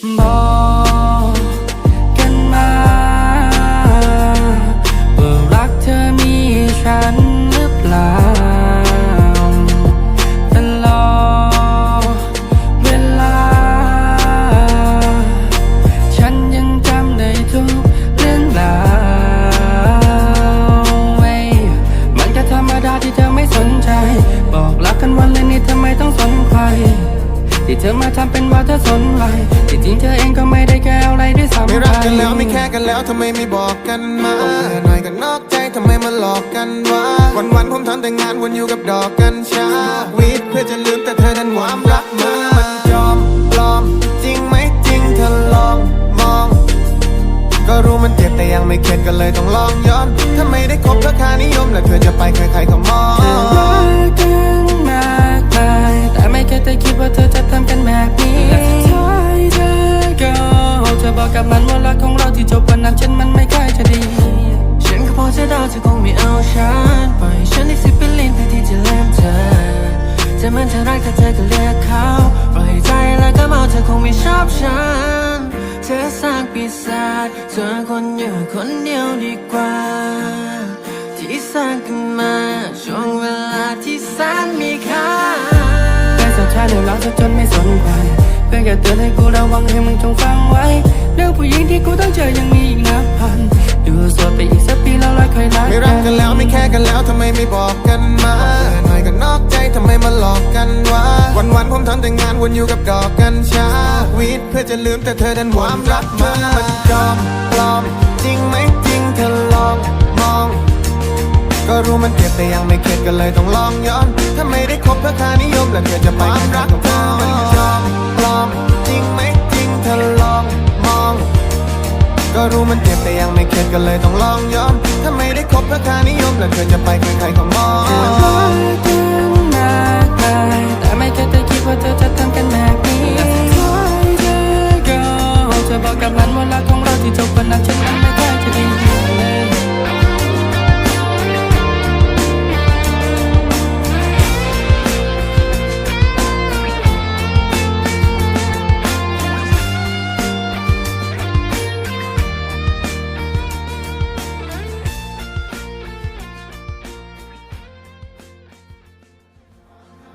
嗯 ที่าเธอสนใจจริงเธอเองก็ไม่ได้แค่อะไรด้วยซ้ำไม่รักกันแล้วไม่แค่กันแล้วทำไมไม่บอกกันมาหน่อยก็นอกใจทำไมมาหลอกกันวะวันวันๆผมทำแต่งานวนอยู่กับดอกกัญชาวีดเพื่อจะลืมแต่เธอนั้นความรักมามันจอมปลอม จริงไหมจริงเธอลองมอง ก็รู้มันเจ็บแต่ยังไม่เข็ดก็เลยต้องลองย้อนถ้าไม่ได้คบราคานิยมแล้วเธอจะไปใครๆก็มอง กับมันว่ารักของเราที่จบวันนั้นฉันมันไม่ค่อยจะดี ฉันก็พอจะเดาเธอคงไม่เอาฉันปล่อยฉันอีกสิบเป็นลินเพื่อที่จะเลืมเธอจะมันเธอรักแต่เธอก็เลือกเขาปล่อยใจแล้วก็เมาเธอคงไม่ชอบฉัน เธอสร้างปีศาจเธอคนอยู่คนเดียวดีกว่า ที่สร้างขึ้นมาช่วงเวลาที่แสนมีค่าแต่สุดท้ายเดี๋ยวราจะจนไม่สนใครเพื่อแค่เตือนให้กูระวังให้มึงจงฟังไว้ กันแล้วทำไมไม่บอกกันมาหน่อยก็นอกใจทำไมมาหลอกกันวะวันวันๆผมทำแต่งานวนอยู่กับดอกกัญชาวีดเพื่อจะลืมแต่เธอดันความรักมามันจอมปลอม จริงไหมจริงเธอลองมอง ก็รู้มันเจ็บแต่ยังไม่เข็ดก็เลยต้องลองย้อน ถ้าไม่ได้คบเพื่อค่านิยมแล้วเธอจะไปความรักเธอ เจ็บแต่ยังไม่เข็ดก็เลยต้องลองย้อนถ้าไม่ได้คบเพื่อค่านิยมแล้วเธอจะไปใครๆก็มอง